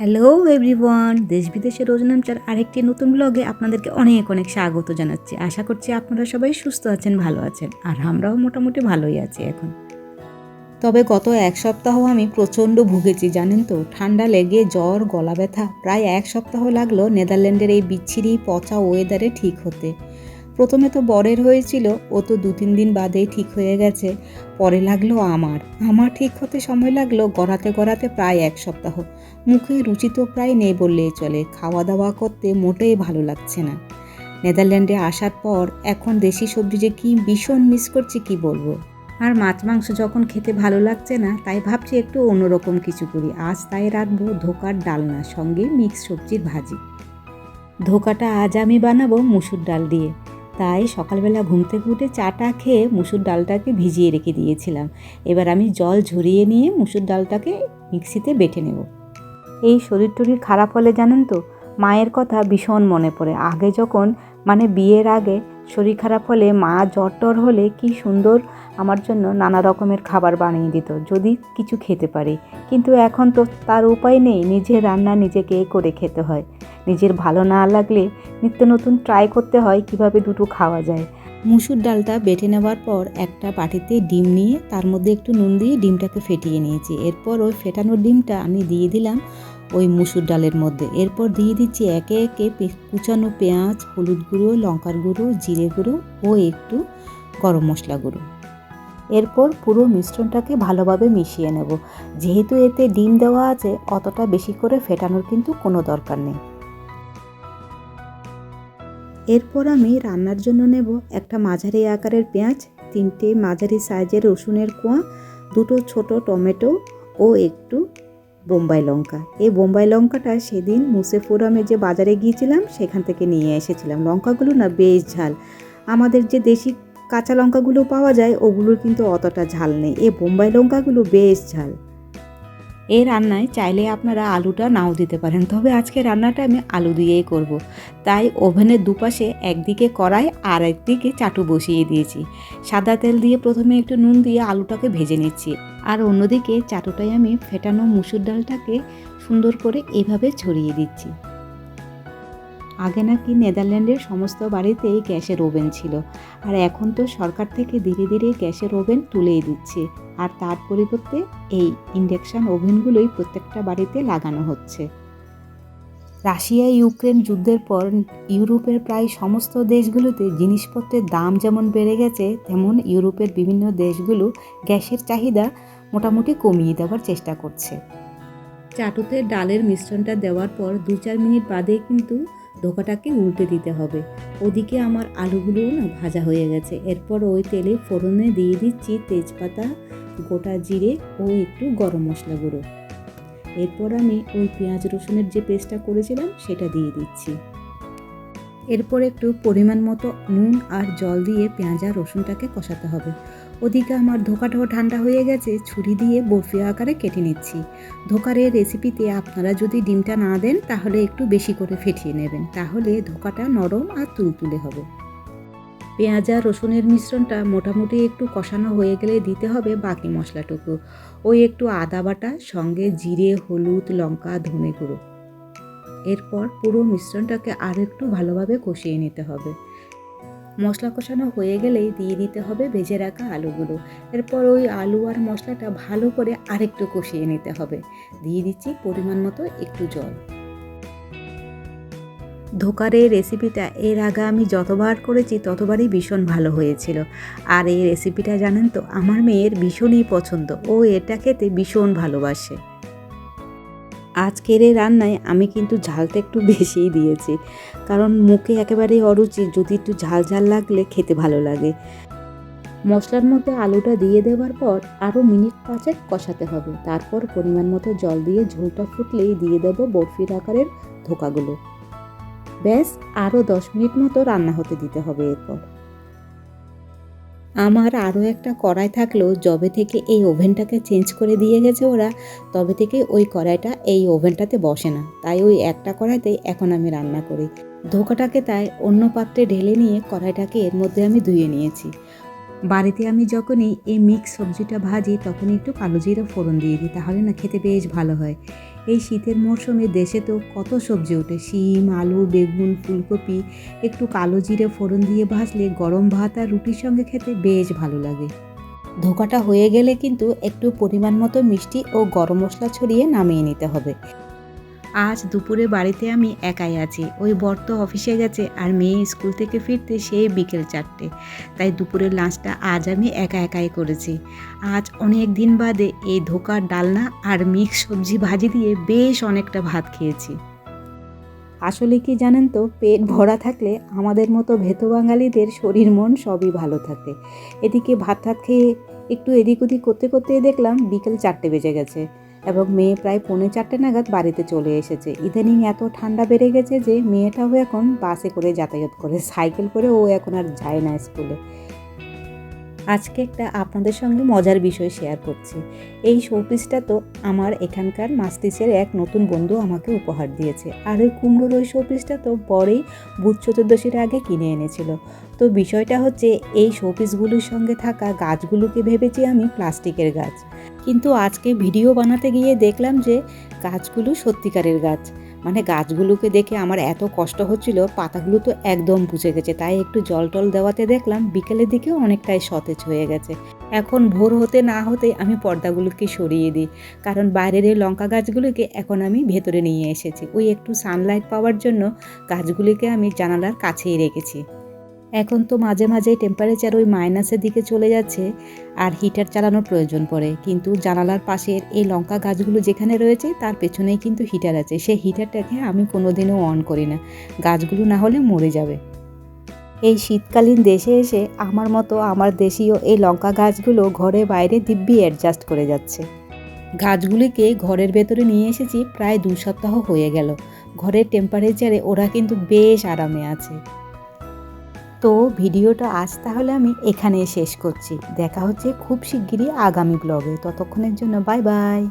Hello everyone দেশ বিদেশের রোজনামচার আরেকটি নতুন ব্লগে আপনাদেরকে অনেক অনেক স্বাগত জানাচ্ছি। আশা করছি আপনারা সবাই সুস্থ আছেন, ভালো আছেন, আর আমরাও মোটামুটি ভালোই আছি এখন। তবে গত এক সপ্তাহ আমি প্রচণ্ড ভুগেছি, জানেন তো? ঠান্ডা লেগে জ্বর, গলা ব্যথা, প্রায় এক সপ্তাহ লাগল নেদারল্যান্ডের এই বিচ্ছিরি, পচা ওয়েদারে ঠিক হতে। প্রথমে তো বরের হয়েছিল, ও তো দু তিন দিন বাদেই ঠিক হয়ে গেছে। পরে লাগল আমার। আমার ঠিক হতে সময় লাগল গড়াতে গড়াতে প্রায় এক সপ্তাহ। মুখে রুচি তো প্রায় নেই বললেই চলে খাওয়া দাওয়া করতে মোটেই ভালো লাগছে না। নেদারল্যান্ডে আসার পর এখন দেশি সবজি যে কী ভীষণ মিস করছি, কি বলব? আর মাছ মাংস যখন খেতে ভালো লাগছে না, তাই ভাবছি একটু অন্যরকম কিছু করি। আজ তাই রাখব ধোকার ডালনা, সঙ্গে মিক্স সবজির ভাজি। ধোকাটা আজ আমি বানাবো মুসুর ডাল দিয়ে। তাই সকালবেলা ঘুম থেকে উঠে চাটা খেয়ে মুসুর ডালটাকে ভিজিয়ে রেখে দিয়েছিলাম। এবার আমি জল ঝরিয়ে নিয়ে মুসুর ডালটাকে মিক্সিতে বেটে নেব। এই শরীর টরীর খারাপ হলে জানেন তো, মায়ের কথা ভীষণ মনে পড়ে। আগে যখন মানে বিয়ের আগে, শরীর খারাপ হলে মা জ্বর টর হলে কি সুন্দর আমার জন্য নানা রকমের খাবার বানিয়ে দিত, যদি কিছু খেতে পারি। কিন্তু এখন তো তার উপায় নেই নিজের রান্না নিজেকে করে খেতে হয়। নিজের ভালো না লাগলে নিত্য নতুন ট্রাই করতে হয় কীভাবে দুটো খাওয়া যায়। মুসুর ডালটা বেটে নেওয়ার পর একটা বাটিতে ডিম নিয়ে তার মধ্যে একটু নুন দিয়ে ডিমটাকে ফেটিয়ে নিয়েছি। এরপর ওই ফেটানো ডিমটা আমি দিয়ে দিলাম ওই মুসুর ডালের মধ্যে। এরপর দিয়ে দিচ্ছি একে একে কুচানো পেঁয়াজ, হলুদ গুঁড়ো, লঙ্কার গুঁড়ো, জিরে গুঁড়ো ও একটু গরম মশলা গুঁড়ো। এরপর পুরো মিশ্রণটাকে ভালোভাবে মিশিয়ে নেব। যেহেতু এতে ডিম দেওয়া আছে, অতটা বেশি করে ফেটানোর কিন্তু কোনো দরকার নেই। এরপর আমি রান্নার জন্য নেব একটা মাঝারি আকারের পেঁয়াজ, তিনটে মাঝারি সাইজের রসুনের কোয়া, দুটো ছোট টমেটো ও একটু বোম্বাই লঙ্কা। এই বোম্বাই লঙ্কাটা সেদিন মুসেফুরামে যে বাজারে গিয়েছিলাম, সেখান থেকে নিয়ে এসেছিলাম। লঙ্কাগুলো না বেশ ঝাল। আমাদের যে দেশি কাঁচা লঙ্কাগুলো পাওয়া যায়, ওগুলোর কিন্তু অতটা ঝাল নেই। এই বোম্বাই লঙ্কাগুলো বেশ ঝাল। এই রান্নায় চাইলে আপনারা আলুটা নাও দিতে পারেন। তবে আজকে রান্নাটা আমি আলু দিয়েই করব। তাই ওভেনের দুপাশে একদিকে কড়াই আর একদিকে চাটু বসিয়ে দিয়েছি। সাদা তেল দিয়ে প্রথমে একটু নুন দিয়ে আলুটাকে ভেজে নিচ্ছি। আর অন্যদিকে চাটুটায় আমি ফেটানো মুসুর ডালটাকে সুন্দর করে এভাবে ছড়িয়ে দিচ্ছি। আগে নাকি নেদারল্যান্ডের সমস্ত বাড়িতেই গ্যাসের ওভেন ছিল। আর এখন তো সরকার থেকে ধীরে ধীরে গ্যাসের ওভেন তুলেই দিচ্ছে। আর তার পরিবর্তে এই ইন্ডাকশান ওভেনগুলোই প্রত্যেকটা বাড়িতে লাগানো হচ্ছে। রাশিয়া, ইউক্রেন যুদ্ধের পর ইউরোপের প্রায় সমস্ত দেশগুলোতে জিনিসপত্রের দাম যেমন বেড়ে গেছে, তেমন ইউরোপের বিভিন্ন দেশগুলো গ্যাসের চাহিদা মোটামুটি কমিয়ে দেওয়ার চেষ্টা করছে। চাটুতে ডালের মিশ্রণটা দেওয়ার পর দু চার মিনিট বাদে কিন্তু ধোকাটাকে উল্টে দিতে হবে। ওদিকে আমার আলুগুলোও না ভাজা হয়ে গেছে। এরপর ওই তেলে ফোড়নে দিয়ে দিচ্ছি তেজপাতা, গোটা জিরে ও একটু গরম মশলা গুঁড়ো। এরপর আমি ওই পেঁয়াজ রসুনের যে পেস্টটা করেছিলাম, সেটা দিয়ে দিচ্ছি। এরপর একটু পরিমাণ মতো নুন আর জল দিয়ে পেঁয়াজ আর রসুনটাকে কষাতে হবে। ওদিকে আমার ধোকাটাও ঠান্ডা হয়ে গেছে, ছুরি দিয়ে বরফি আকারে কেটে নিচ্ছি। ধোকার রেসিপিতে আপনারা যদি ডিমটা না দেন, তাহলে একটু বেশি করে ফেটিয়ে নেবেন। তাহলে ধোকাটা নরম আর তুলতুলে হবে। পেঁয়াজ আর রসুনের মিশ্রণটা মোটামুটি একটু কষানো হয়ে গেলে দিতে হবে বাকি মশলাটুকু। ওই একটু আদা বাটা, সঙ্গে জিরে, হলুদ, লঙ্কা, ধনে গুঁড়ো। এরপর পুরো মিশ্রণটাকে আর একটু ভালোভাবে কষিয়ে নিতে হবে। মশলা কষানো হয়ে গেলেই দিয়ে দিতে হবে ভেজে রাখা আলুগুলো। এরপর ওই আলু আর মশলাটা ভালো করে আরেকটু কষিয়ে নিতে হবে। দিয়ে দিচ্ছি পরিমাণ মতো একটু জল। ধোকার এই রেসিপিটা এর আগে আমি যতবার করেছি ততবারই ভীষণ ভালো হয়েছিল। আর এই রেসিপিটা জানেন তো, আমার মেয়ের ভীষণই পছন্দ। ও এটা খেতে ভীষণ ভালোবাসে। আজকের এই রান্নায় আমি কিন্তু ঝালটা একটু বেশিই দিয়েছি। কারণ মুখে একেবারেই অরুচি, যদি একটু ঝাল ঝাল লাগলে খেতে ভালো লাগে। মশলার মধ্যে আলুটা দিয়ে দেওয়ার পর আরও মিনিট পাঁচেক কষাতে হবে। তারপর পরিমাণ মতো জল দিয়ে ঝোলটা ফুটলেই দিয়ে দেবো বরফির আকারের ধোকাগুলো। ব্যাস আরও দশ মিনিট মতো রান্না হতে দিতে হবে এরপর। আমার আরও একটা কড়াই থাকলেও যবে থেকে এই ওভেনটাকে চেঞ্জ করে দিয়ে গেছে ওরা, তবে থেকে ওই কড়াইটা এই ওভেনটাতে বসে না। তাই ওই একটা কড়াইতেই এখন আমি রান্না করি। ধোকাটাকে তাই অন্য পাত্রে ঢেলে নিয়ে কড়াইটাকে এর মধ্যে আমি ধুয়ে নিয়েছি। বাড়িতে আমি যখনই এই মিক্স সবজিটা ভাজি তখন একটু কালো জিরে ফোড়ন দিয়ে দিই, তাহলে না খেতে বেশ ভালো হয়। এই শীতের মরশুমে দেশে তো কত সবজি ওঠে? শিম, আলু, বেগুন, ফুলকপি, একটু কালো জিরে ফোড়ন দিয়ে ভাজলে গরম ভাত আর রুটির সঙ্গে খেতে বেশ ভালো লাগে। ধোকাটা হয়ে গেলে কিন্তু একটু পরিমাণ মতো মিষ্টি ও গরম মশলা ছড়িয়ে নামিয়ে নিতে হবে। আজ দুপুরে বাড়িতে আমি একাই আছি। ওই বর তো অফিসে গেছে আর মেয়ে স্কুল থেকে ফিরতে সেই বিকেল চারটে। তাই দুপুরের লাঞ্চটা আজ আমি একা একাই করেছি। আজ অনেক দিন বাদে এই ধোকার ডালনা আর মিক্স সবজি ভাজি দিয়ে বেশ অনেকটা ভাত খেয়েছি। আসলে কি জানেন তো, পেট ভরা থাকলে আমাদের মতো ভেতো বাঙালিদের শরীর মন সবই ভালো থাকে। এদিকে ভাত টাত খেয়ে একটু এদিক ওদিক করতে করতে দেখলাম বিকেল চারটে বেজে গেছে। এবং মেয়ে প্রায় পৌনে চারটে নাগাদ বাড়িতে চলে এসেছে। ইদানিং এত ঠান্ডা বেড়ে গেছে যে মেয়েটাও এখন বাসে করে যাতায়াত করে, সাইকেল করে ও এখন আর যায় না স্কুলে। আজকে একটা আপনাদের সঙ্গে মজার বিষয় শেয়ার করছি। এই শোপিসটা তো আমার এখানকার মাস্তিসের এক নতুন বন্ধু আমাকে উপহার দিয়েছে। আর ওই কুমড়োর ওই শোপিসটা তো পরেই বুধ চতুর্দশীর আগে কিনে এনেছিল। তো বিষয়টা হচ্ছে, এই শোপিসগুলোর সঙ্গে থাকা গাছগুলোকে ভেবেছি আমি প্লাস্টিকের গাছ। কিন্তু আজকে ভিডিও বানাতে গিয়ে দেখলাম যে গাছগুলো সত্যিকারের গাছ। মানে গাছগুলোকে দেখে আমার এত কষ্ট হচ্ছিল, পাতাগুলো তো একদম বুঝে গেছে। তাই একটু জল টল দেওয়াতে দেখলাম বিকেলের দিকে অনেকটাই সতেজ হয়ে গেছে। এখন ভোর হতে না হতে আমি পর্দাগুলোকে সরিয়ে দিই। কারণ বাইরের এই লঙ্কা গাছগুলোকে এখন আমি ভেতরে নিয়ে এসেছি। ওই একটু সানলাইট পাওয়ার জন্য গাছগুলিকে আমি জানালার কাছেই রেখেছি। এখন তো মাঝে মাঝে টেম্পারেচার ওই মাইনাসের দিকে চলে যাচ্ছে আর হিটার চালানোর প্রয়োজন পড়ে। কিন্তু জানালার পাশের এই লঙ্কা গাছগুলো যেখানে রয়েছে, তার পেছনেই কিন্তু হিটার আছে। সেই হিটারটাকে আমি কোনোদিনও অন করি না। গাছগুলো না হলে মরে যাবে। এই শীতকালীন দেশে এসে আমার মতো আমার দেশীয় এই লঙ্কা গাছগুলো ঘরে বাইরে দিব্যি অ্যাডজাস্ট করে যাচ্ছে। গাছগুলিকে ঘরের ভেতরে নিয়ে এসেছি প্রায় দু সপ্তাহ হয়ে গেল। ঘরের টেম্পারেচারে ওরা কিন্তু বেশ আরামে আছে। তো ভিডিওটা আজ তাহলে আমি এখানে শেষ করছি। দেখা হচ্ছে খুব শিগগিরই আগামী ব্লগে ততক্ষণের জন্য বাই বাই